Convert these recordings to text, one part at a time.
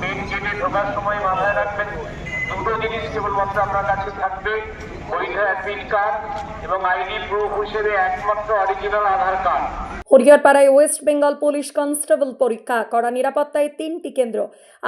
Main ঢোকার সময় মাথায় রাখবেন, দুটো জিনিস কেবলমাত্র আপনার কাছে থাকবে, বৈধ কার্ড এবং আইডি প্রুফ হিসেবে একমাত্র original Aadhaar card West Bengal police constable পরীক্ষা করা নিরাপত্তায় তিনটি কেন্দ্র।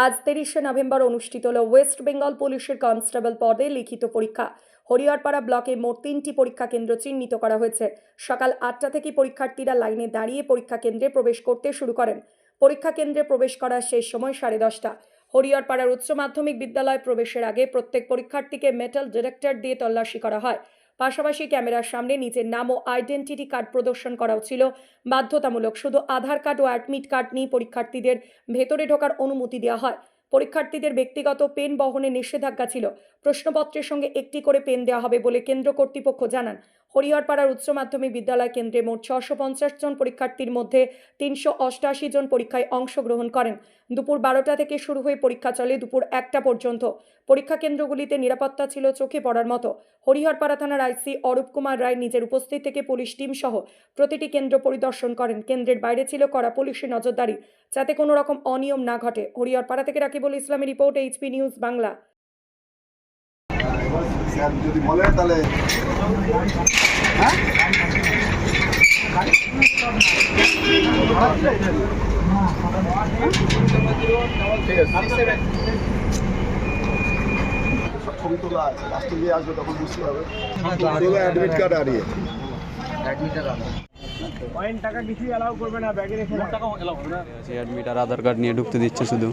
আজ তিরিশে নভেম্বর অনুষ্ঠিত হল ওয়েস্ট বেঙ্গল পুলিশের কনস্টেবল পদে লিখিত পরীক্ষা। হরিহরপাড়া ব্লকে মোট তিনটি পরীক্ষা কেন্দ্র চিহ্নিত করা হয়েছে। সকাল আটটা থেকে পরীক্ষার্থীরা লাইনে দাঁড়িয়ে পরীক্ষা কেন্দ্রে প্রবেশ করতে শুরু করেন। পরীক্ষা কেন্দ্রে প্রবেশ করার শেষ সময় সাড়ে দশটা। হরিয়ারপাড়ার উচ্চ মাধ্যমিক বিদ্যালয় প্রবেশের আগে প্রত্যেক পরীক্ষার্থীকে মেটাল ডিরেক্টর দিয়ে তল্লাশি করা হয়। পাশাপাশি ক্যামেরার সামনে নিজের নাম ও আইডেন্টিটি কার্ড প্রদর্শন করাও ছিল। বাধ্যতামূলক শুধু আধার কার্ড ও অ্যাডমিট কার্ড নিয়ে পরীক্ষার্থীদের ভেতরে ঢোকার অনুমতি দেওয়া হয়। পরীক্ষার্থীদের ব্যক্তিগত পেন বহনে নিষেধাজ্ঞা ছিল। প্রশ্নপত্রের সঙ্গে একটি করে পেন দেওয়া হবে বলে কেন্দ্র কর্তৃপক্ষ জানান। হরিহরপাড়ার উচ্চ মাধ্যমিক বিদ্যালয় কেন্দ্রে মোট ছশো পঞ্চাশ জন পরীক্ষার্থীর মধ্যে তিনশো অষ্টআশি জন পরীক্ষায় অংশগ্রহণ করেন। দুপুর বারোটা থেকে শুরু হয়ে পরীক্ষা চলে দুপুর একটা পর্যন্ত। পরীক্ষা কেন্দ্রগুলিতে নিরাপত্তা ছিল চোখে পড়ার মতো। হরিহরপাড়া থানার আইসি অরূপ কুমার রায় নিজের উপস্থিত থেকে পুলিশ টিম সহ প্রতিটি কেন্দ্র পরিদর্শন করেন। কেন্দ্রের বাইরে ছিল করা পুলিশের নজরদারি। যাতে কোনো রকম অনিয়ম না ঘটে, হরিহরপাড়া থেকে রাকিবুল ইসলামের রিপোর্ট এইচপি নিউজ বাংলা। যদি বলে তাহলে ছবি তোলা আছে লাস্টে গিয়ে আসবে তখন বুঝতে হবে। তোলা অ্যাডমিট কার্ড হারিয়ে সেই অ্যাডমিট আর আধার কার্ড নিয়ে ঢুকতে দিচ্ছে শুধু।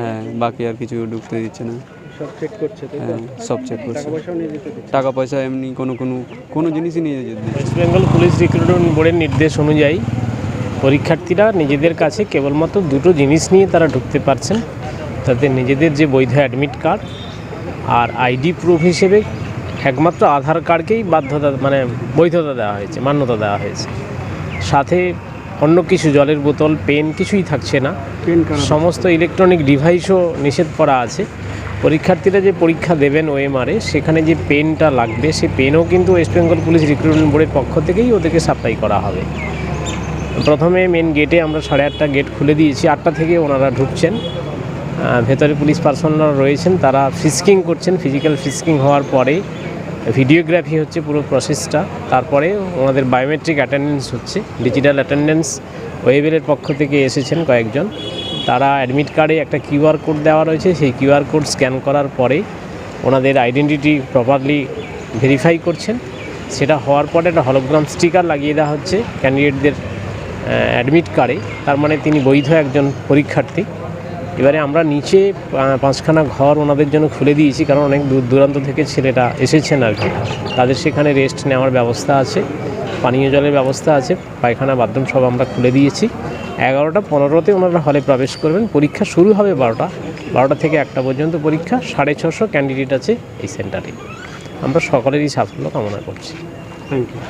হ্যাঁ বাকি আর কিছু ঢুকতে দিচ্ছে না। সব চেক করছে তো? হ্যাঁ সব চেক করছে। টাকা পয়সাও নিয়ে যেতে দিচ্ছে। টাকা পয়সা এমনি কোনো কোনো কোনো জিনিসই নিয়ে যেতে দিচ্ছে। ওয়েস্ট বেঙ্গল পুলিশ রিক্রুটমেন্ট বোর্ডের নির্দেশ অনুযায়ী পরীক্ষার্থীরা নিজেদের কাছে কেবলমাত্র দুটো জিনিস নিয়ে তারা ঢুকতে পারছেন। তাতে নিজেদের যে বৈধ অ্যাডমিট কার্ড আর আইডি প্রুফ হিসেবে একমাত্র আধার কার্ডকেই বাধ্যতা মানে বৈধতা দেওয়া হয়েছে মান্যতা দেওয়া হয়েছে। সাথে অন্য কিছু জলের বোতল পেন কিছুই থাকছে না। সমস্ত ইলেকট্রনিক ডিভাইসও নিষেধ করা আছে। পরীক্ষার্থীরা যে পরীক্ষা দেবেন ওএমআরে সেখানে যে পেনটা লাগবে সেই পেনও কিন্তু ওয়েস্ট বেঙ্গল পুলিশ রিক্রুটমেন্ট বোর্ডের পক্ষ থেকেই ওদেরকে সাপ্লাই করা হবে। প্রথমে মেন গেটে আমরা সাড়ে আটটা গেট খুলে দিয়েছি। আটটা থেকে ওনারা ঢুকছেন। ভেতরে পুলিশ পার্সোনাল রয়েছেন তারা ফিস্কিং করছেন। ফিজিক্যাল ফিস্কিং হওয়ার পরে ভিডিওগ্রাফি হচ্ছে পুরো প্রসেসটা তারপরে ওনাদের বায়োমেট্রিক অ্যাটেন্ডেন্স হচ্ছে ডিজিটাল অ্যাটেন্ডেন্স ওয়েবেলের পক্ষ থেকে এসেছেন কয়েকজন। তারা অ্যাডমিট কার্ডে একটা কিউআর কোড দেওয়া রয়েছে, সেই কিউআর কোড স্ক্যান করার পরে ওনাদের আইডেন্টিটি প্রপারলি ভেরিফাই করছেন। সেটা হওয়ার পরে একটা হলোগ্রাম স্টিকার লাগিয়ে দেওয়া হচ্ছে ক্যান্ডিডেটদের অ্যাডমিট কার্ডে তার মানে তিনি বৈধ একজন পরীক্ষার্থী। এবারে আমরা নিচে পাঁচখানা ঘর ওনাদের জন্য খুলে দিয়েছি, কারণ অনেক দূর দূরান্ত থেকে ছেলেটা এসেছেন আর কি। তাদের সেখানে রেস্ট নেওয়ার ব্যবস্থা আছে, পানীয় জলের ব্যবস্থা আছে, পায়খানা বাথরুম সব আমরা খুলে দিয়েছি। এগারোটা পনেরোতে ওনারা হলে প্রবেশ করবেন। পরীক্ষা শুরু হবে বারোটা বারোটা থেকে একটা পর্যন্ত পরীক্ষা, সাড়ে ছশো ক্যান্ডিডেট আছে এই সেন্টারে আমরা সকলেরই সাফল্য কামনা করছি। Thank you